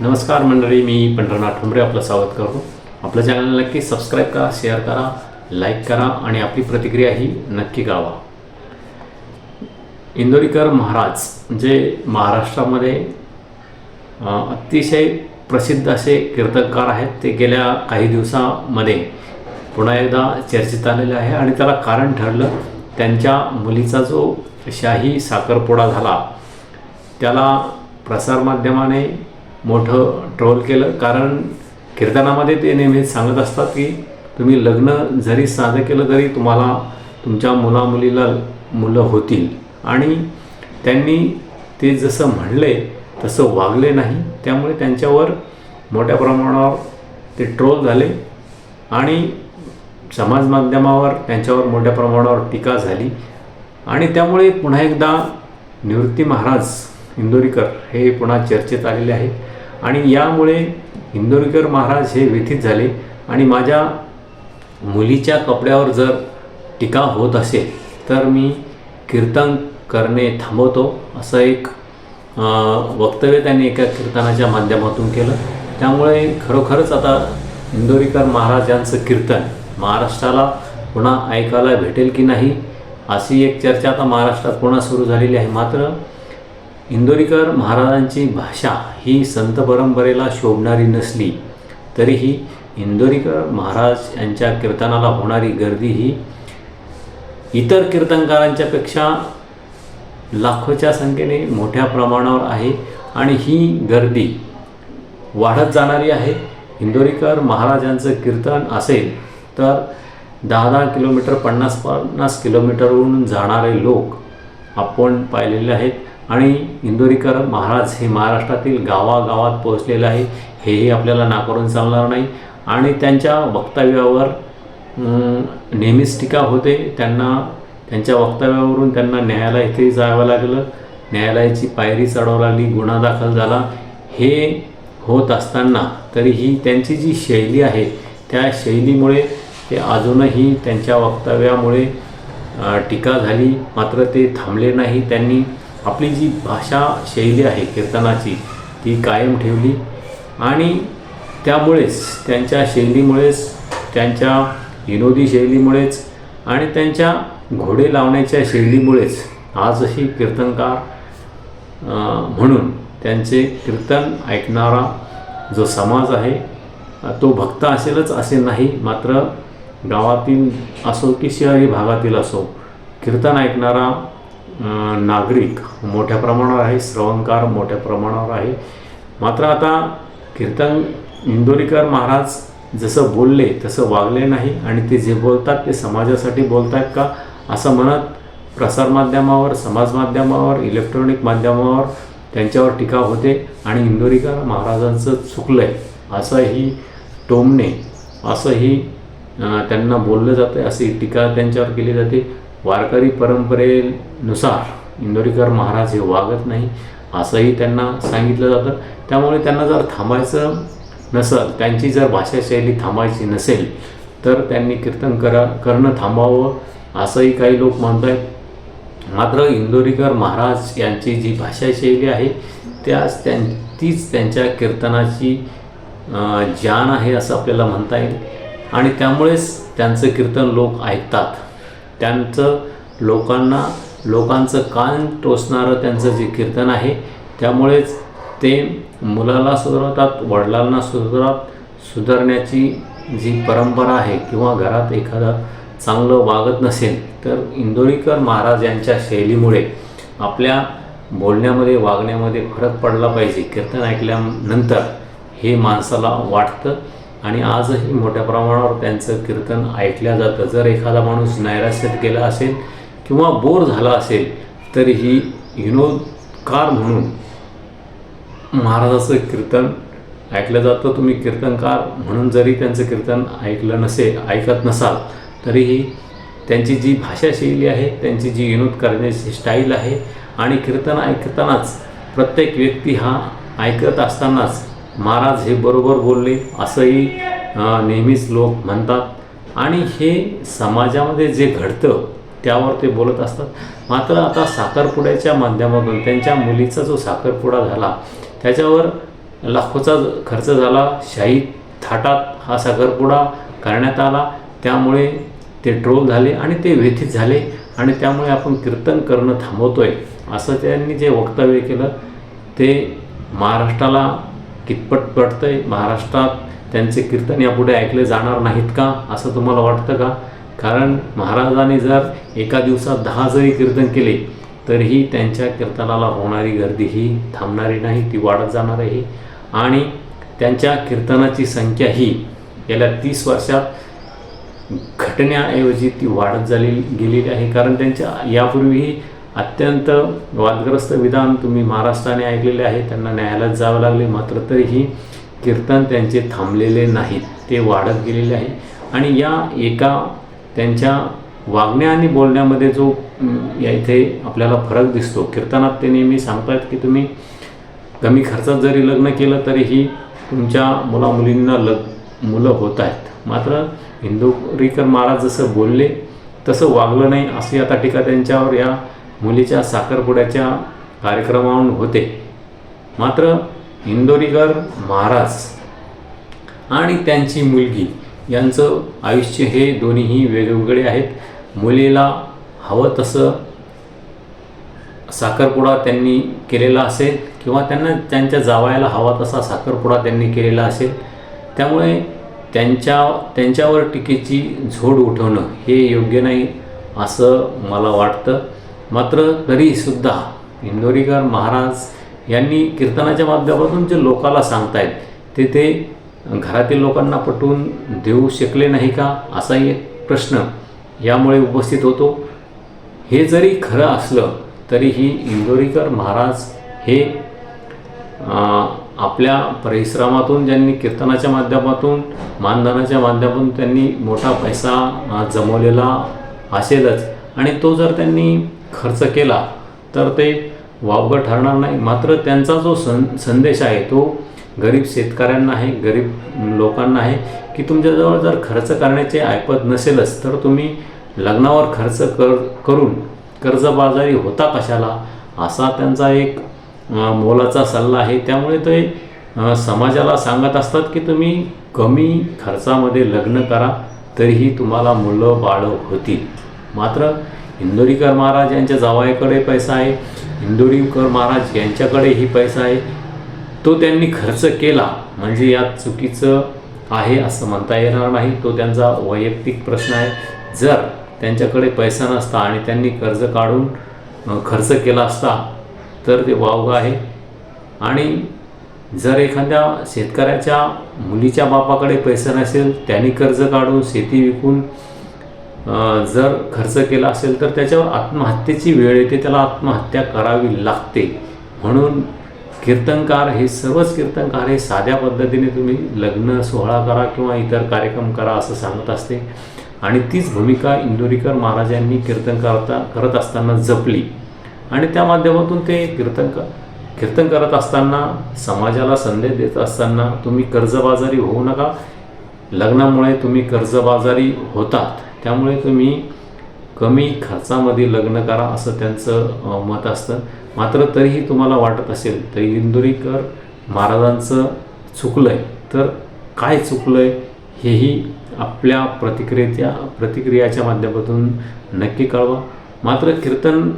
नमस्कार मंडळी मी पंढरनाथ ठोंबरे आपलं स्वागत करतो. आपलं चॅनल नक्की सबस्क्राईब करा शेअर करा लाईक करा आणि आपली प्रतिक्रिया ही नक्की कळवा इंदोरीकर महाराज जे महाराष्ट्रामध्ये अतिशय प्रसिद्ध असे कीर्तनकार आहेत ते गेल्या काही दिवसामध्ये पुन्हा एकदा चर्चेत आलेले आहे आणि त्याला कारण ठरलं त्यांच्या मुलीचा जो शाही साखरपुडा झाला त्याला प्रसारमाध्यमाने मोठं ट्रोल केलं. कारण कीर्तनामध्ये ते नेहमीच सांगत असतात की तुम्ही लग्न जरी साधं केलं तरी तुम्हाला तुमच्या मुलामुलीला मुलं होतील. आणि त्यांनी ते जसं म्हणले तसं वागले नाही. त्यामुळे त्यांच्यावर मोठ्या प्रमाणावर ते ट्रोल झाले. आणि समाज माध्यमावर त्यांच्यावर मोठ्या प्रमाणावर टीका झाली. आणि त्यामुळे पुन्हा एकदा निवृत्ती महाराज इंदोरीकर हे पुन्हा चर्चेत आलेले आहेत. आणि यामुळे इंदोरीकर महाराज हे व्यथित झाले. आणि माझ्या मुलीच्या कपड्यावर जर टीका होत असेल तर मी कीर्तन करणे थांबवतो असं एक वक्तव्य त्यांनी एका कीर्तनाच्या माध्यमातून केलं. त्यामुळे खरोखरच आता इंदोरीकर महाराज यांचं कीर्तन महाराष्ट्राला पुन्हा ऐकायला भेटेल की नाही अशी एक चर्चा आता महाराष्ट्रात पुन्हा सुरू झालेली आहे. मात्र इंदोरीकर महाराजांची भाषा ही संत परंपरेला शोभणारी नसली तरीही इंदोरीकर महाराज यांच्या कीर्तनाला होणारी गर्दी ही इतर कीर्तनकारांच्या पेक्षा लाखोच्या संख्येने मोठ्या प्रमाणावर आहे आणि ही गर्दी वाढत जाणारी आहे. इंदोरीकर महाराजांचं कीर्तन असेल तर दहा दहा किलोमीटर पन्नास पन्नास किलोमीटरहून जाणारे लोक आपण पाहिलेले आहेत. आणि इंदोरीकर महाराज हे महाराष्ट्रातील गावागावात पोहोचलेले आहे. हेही आपल्याला नाकारून चालणार नाही. आणि त्यांच्या वक्तव्यावर नेहमीच टीका होते. त्यांना त्यांच्या वक्तव्यावरून त्यांना न्यायालयातही जावं लागलं. न्यायालयाची पायरी चढवावी लागली गुन्हा दाखल झाला. हे होत असताना तरीही त्यांची जी शैली आहे त्या शैलीमुळे ते अजूनही त्यांच्या वक्तव्यामुळे टीका झाली. मात्र ते थांबले नाही. त्यांनी आपली जी भाषा शैली आहे कीर्तनाची ती कायम ठेवली आणि त्यामुळेच त्यांच्या शैलीमुळेच त्यांच्या विनोदी शैलीमुळेच आणि त्यांच्या घोडे लावण्याच्या शैलीमुळेच आजही कीर्तनकार म्हणून त्यांचे कीर्तन ऐकणारा जो समाज आहे तो भक्त असेलच असे नाही मात्र गावातील असो की शहरी भागातील असो कीर्तन ऐकणारा नागरिक. मोठ्या प्रमाणावर आहे श्रवणकार मोठ्या प्रमाणावर आहे. मात्र आता कीर्तन इंदोरीकर महाराज जसं बोलले तसं वागले नाही. आणि ते जे बोलतात ते समाजासाठी बोलतात का? असं म्हणत प्रसारमाध्यमावर समाजमाध्यमावर इलेक्ट्रॉनिक माध्यमावर त्यांच्यावर टीका होते. आणि इंदोरीकर महाराजांचं चुकलं आहे असंही टोमणे असंही त्यांना बोललं जातं अशी टीका त्यांच्यावर केली जाते. वारकरी परंपरेनुसार इंदोरीकर महाराज हे वागत नाही असंही त्यांना सांगितलं जातं. त्यामुळे त्यांना जर थांबायचं नसेल त्यांची जर भाषाशैली थांबायची नसेल तर त्यांनी कीर्तन करा करणं थांबावं असंही काही लोक म्हणत आहेत मात्र इंदोरीकर महाराज यांची जी भाषाशैली आहे त्याच त्यां तीच त्यांच्या कीर्तनाची जान आहे असं आपल्याला म्हणता येईल. आणि त्यामुळेच त्यांचं कीर्तन लोक ऐकतात. त्यांचं लोकांना लोकांचं कान टोचणारं त्यांचं जे कीर्तन आहे त्यामुळेच ते मुलाला सुधारतात वडिलांना सुधारतात सुधारण्याची जी परंपरा आहे किंवा घरात एखादा चांगलं वागत नसेल तर इंदोरीकर महाराज यांच्या शैलीमुळे आपल्या बोलण्यामध्ये वागण्यामध्ये फरक पडला पाहिजे. कीर्तन ऐकल्यानंतर हे माणसाला वाटतं आणि आजही मोठ्या प्रमाणावर त्यांचं कीर्तन ऐकल्या जातं. जर एखादा माणूस नैराश्यात गेला असेल किंवा बोर झाला असेल तरीही विनोदकार म्हणून महाराजाचं कीर्तन ऐकलं जातं. तुम्ही कीर्तनकार म्हणून जरी त्यांचं कीर्तन ऐकलं नसे ऐकत नसाल तरीही त्यांची जी भाषाशैली आहे त्यांची जी विनोद करण्याची स्टाईल आहे आणि कीर्तन ऐकतानाच प्रत्येक व्यक्ती हा ऐकत असतानाच महाराज हे बरोबर बोलले. असंही नेहमीच लोक म्हणतात. आणि हे समाजामध्ये जे घडतं त्यावर ते बोलत असतात. मात्र आता साखरपुड्याच्या माध्यमातून त्यांच्या मुलीचा जो साखरपुडा झाला त्याच्यावर लाखोचा खर्च झाला. शाही थाटात हा साखरपुडा करण्यात आला. त्यामुळे ते ट्रोल झाले आणि ते व्यथित झाले. आणि त्यामुळे आपण कीर्तन करणं थांबवतोय असं त्यांनी जे वक्तव्य केलं ते महाराष्ट्राला कितपत पडतंय? महाराष्ट्रात त्यांचे कीर्तन यापुढे ऐकले जाणार नाहीत का? असं तुम्हाला वाटतं का? कारण महाराजांनी जर एका दिवसात दहा जरी कीर्तन केले तरीही त्यांच्या कीर्तनाला होणारी गर्दी ही थांबणारी नाही ती वाढत जाणार आहे. आणि त्यांच्या कीर्तनाची संख्या ही गेल्या तीस वर्षात घटण्याऐवजी ती वाढत झाली गेलेली आहे. कारण त्यांच्या यापूर्वीही अत्यंत वादग्रस्त विधान तुम्ही महाराष्ट्राने ऐकलेले आहे. त्यांना न्यायालयात जावं लागले. मात्र तरीही कीर्तन त्यांचे थांबलेले नाहीत. ते वाढत गेलेले आहे. आणि या एका त्यांच्या वागण्या आणि बोलण्यामध्ये जो या इथे आपल्याला फरक दिसतो. कीर्तनात ते नेहमी सांगतात की तुम्ही कमी खर्चात जरी लग्न केलं तरीही तुमच्या मुलामुलींना लग मुलं होत आहेत. मात्र हिंदुरीकर महाराज जसं बोलले तसं वागलं नाही अशी आता टीका त्यांच्यावर या मुलीच्या साखरपुड्याच्या कार्यक्रमाहून होते. मात्र इंदोरीकर महाराज आणि त्यांची मुलगी यांचं आयुष्य हे दोन्हीही वेगवेगळे आहेत. मुलीला हवं तसं साखरपुडा त्यांनी केलेला असेल किंवा त्यांना त्यांच्या जावायला हवा तसा साखरपुडा त्यांनी केलेला असेल. त्यामुळे त्यांच्या त्यांच्यावर टीकेची झोड उठवणं हे योग्य नाही असं मला वाटतं. मात्र तरीसुद्धा इंदोरीकर महाराज यांनी कीर्तनाच्या माध्यमातून जे लोकाला सांगतायत ते ते घरातील लोकांना पटवून देऊ शकले नाही का? असाही एक प्रश्न यामुळे उपस्थित होतो. हे जरी खरं असलं तरीही इंदोरीकर महाराज हे आपल्या परिश्रमातून ज्यांनी कीर्तनाच्या माध्यमातून मानधनाच्या माध्यमातून त्यांनी मोठा पैसा जमवलेला असेलच आणि तो जर त्यांनी खर्च केला तर ते वावगं ठरणार नाही. मात्र त्यांचा जो सं संदेश आहे तो गरीब शेतकऱ्यांना आहे गरीब लोकांना आहे की तुमच्याजवळ जर खर्च करण्याचे ऐपत नसेलच तर तुम्ही लग्नावर खर्च कर करून कर्जबाजारी होता कशाला? असा त्यांचा एक मोलाचा सल्ला आहे. त्यामुळे ते समाजाला सांगत असतात की तुम्ही कमी खर्चामध्ये लग्न करा तरीही तुम्हाला मुलं बाळं होतील. मात्र इंदोरीकर महाराज यांच्या जावाईकडे पैसा आहे इंदोरीकर महाराज यांच्याकडेही पैसा आहे. तो त्यांनी खर्च केला म्हणजे यात चुकीचं आहे असं म्हणता येणार नाही. तो त्यांचा वैयक्तिक प्रश्न आहे. जर त्यांच्याकडे पैसा नसता आणि त्यांनी कर्ज काढून खर्च केला असता तर ते वावगं आहे. आणि जर एखाद्या शेतकऱ्याच्या मुलीच्या बापाकडे पैसा नसेल त्यांनी कर्ज काढून शेती विकून जर खर्च केला असेल तर त्याच्यावर आत्महत्येची वेळ येते त्याला आत्महत्या करावी लागते. म्हणून कीर्तनकार हे सर्वच कीर्तनकार हे साध्या पद्धतीने तुम्ही लग्न सोहळा करा किंवा इतर कार्यक्रम करा असं सांगत असते. आणि तीच भूमिका इंदोरीकर महाराजांनी कीर्तन करता करत असताना जपली. आणि त्या माध्यमातून ते कीर्तन कीर्तन करत असताना समाजाला संदेश देत असताना तुम्ही कर्जबाजारी होऊ नका. लग्नामुळे तुम्ही कर्जबाजारी होतात. त्यामुळे तुम्ही कमी खर्चामध्ये लग्न करा असं त्यांचं मत असतं. मात्र तरीही तुम्हाला वाटत असेल तर इंदुरीकर महाराजांचं चुकलं आहे तर काय चुकलं आहे हेही आपल्या प्रतिक्रियेच्या प्रतिक्रियाच्या माध्यमातून नक्की कळवा. मात्र कीर्तन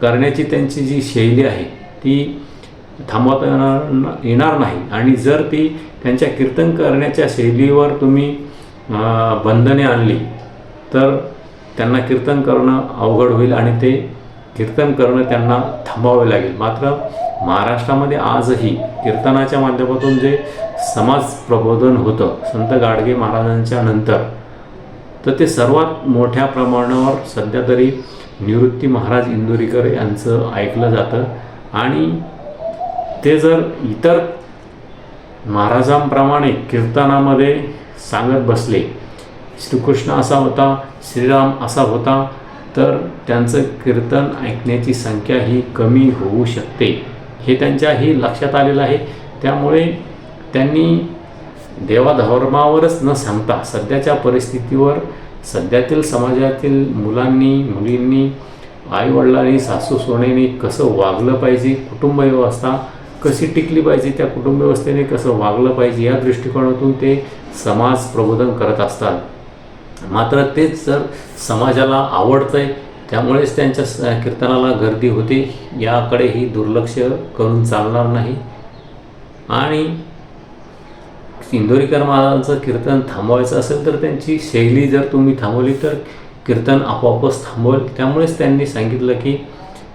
करण्याची त्यांची जी शैली आहे ती थांबवता येणार येणार नाही. आणि जर ती त्यांच्या कीर्तन करण्याच्या शैलीवर तुम्ही बंधने आणली तर त्यांना कीर्तन करणं अवघड होईल आणि ते कीर्तन करणं त्यांना थांबावे लागेल. मात्र महाराष्ट्रामध्ये आजही कीर्तनाच्या माध्यमातून जे समाज प्रबोधन होतं संत गाडगे महाराजांच्या नंतर तर ते सर्वात मोठ्या प्रमाणावर सध्या तरी निवृत्ती महाराज इंदुरीकर यांचं ऐकलं जातं. आणि ते जर इतर महाराजांप्रमाणे कीर्तनामध्ये सांगत बसले श्रीकृष्ण असा होता श्रीराम असा होता तर त्यांचं कीर्तन ऐकण्याची संख्या ही कमी होऊ शकते. हे त्यांच्याही लक्षात आलेलं आहे. त्यामुळे त्यांनी देवाधर्मावरच न सांगता सध्याच्या परिस्थितीवर सध्यातील समाजातील मुलांनी मुलींनी आईवडिलांनी सासू सोनेने कसं वागलं पाहिजे कुटुंब व्यवस्था कशी टिकली पाहिजे त्या कुटुंब व्यवस्थेने कसं वागलं पाहिजे या दृष्टिकोनातून ते समाज प्रबोधन करत असतात. मात्र तेच जर समाजाला आवडतं आहे त्यामुळेच त्यांच्या स- कीर्तनाला गर्दी होते. याकडेही दुर्लक्ष करून चालणार नाही. आणि इंदोरीकर महाराजांचं कीर्तन थांबवायचं असेल तर त्यांची शैली जर तुम्ही थांबवली तर कीर्तन आपोआपच थांबवेल. त्यामुळेच त्यांनी सांगितलं की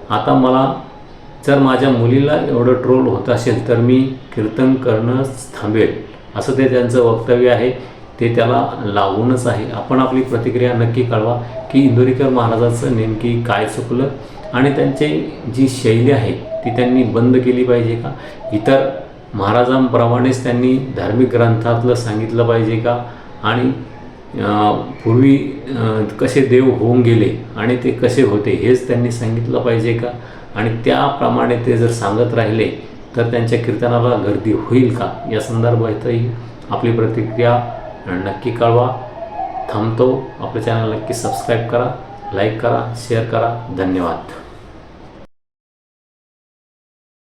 आता मला जर माझ्या मुलीला एवढं ट्रोल होत असेल तर मी कीर्तन करणंच थांबेल. असं ते त्यांचं वक्तव्य आहे. ते त्याला लावूनच आहे. आपण आपली प्रतिक्रिया नक्की कळवा की इंदोरीकर महाराजाचं नेमकी काय चुकलं आणि त्यांची जी शैली आहे ती त्यांनी बंद केली पाहिजे का? इतर महाराजांप्रमाणेच त्यांनी धार्मिक ग्रंथातलं सांगितलं पाहिजे का? आणि पूर्वी कसे देव होऊन गेले आणि ते कसे होते हेच त्यांनी सांगितलं पाहिजे का? आणि त्याप्रमाणे ते जर सांगत राहिले तर त्यांच्या कीर्तनाला गर्दी होईल का? या संदर्भातही आपली प्रतिक्रिया नक्की कळवा थांबतो. आपलं चॅनल नक्की सबस्क्राईब करा लाईक करा शेअर करा. धन्यवाद.